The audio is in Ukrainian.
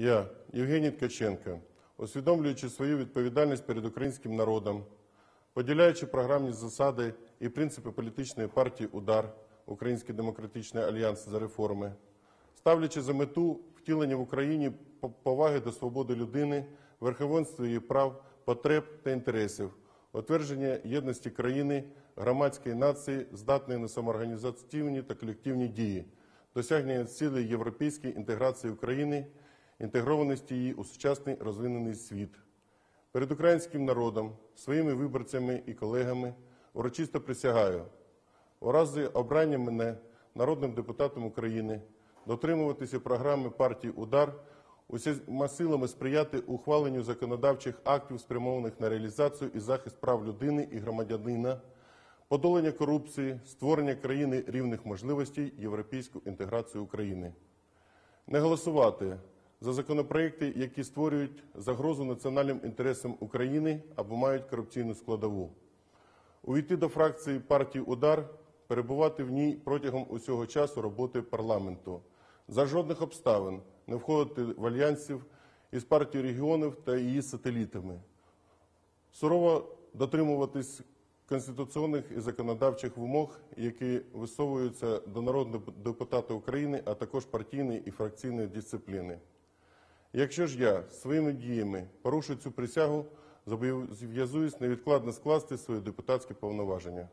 Я, Євгеній Ткаченко, усвідомлюючи свою відповідальність перед українським народом, поділяючи програмні засади і принципи політичної партії Удар, Український демократичний альянс за реформи, ставлячи за мету втілення в Україні поваги до свободи людини, верховенства її прав, потреб та інтересів, утвердження єдності країни, громадської нації, здатної на самоорганізаційні та колективні дії, досягнення цілей європейської інтеграції України, інтегрованості її у сучасний розвинений світ. Перед українським народом, своїми виборцями і колегами урочисто присягаю у разі обрання мене народним депутатом України дотримуватися програми партії Удар, усіма силами сприяти ухваленню законодавчих актів, спрямованих на реалізацію і захист прав людини і громадянина, подолання корупції, створення країни рівних можливостей, європейську інтеграцію України не голосувати за законопроекти, які створюють загрозу національним інтересам України або мають корупційну складову. Увійти до фракції партії Удар, перебувати в ній протягом усього часу роботи парламенту. За жодних обставин не входити в альянсів із партією регіонів та її сателітами. Сурово дотримуватись конституційних і законодавчих вимог, які висовуються до народного депутата України, а також партійної і фракційної дисципліни. Якщо ж я своїми діями порушу цю присягу, зобов'язуюсь невідкладно скласти свої депутатські повноваження.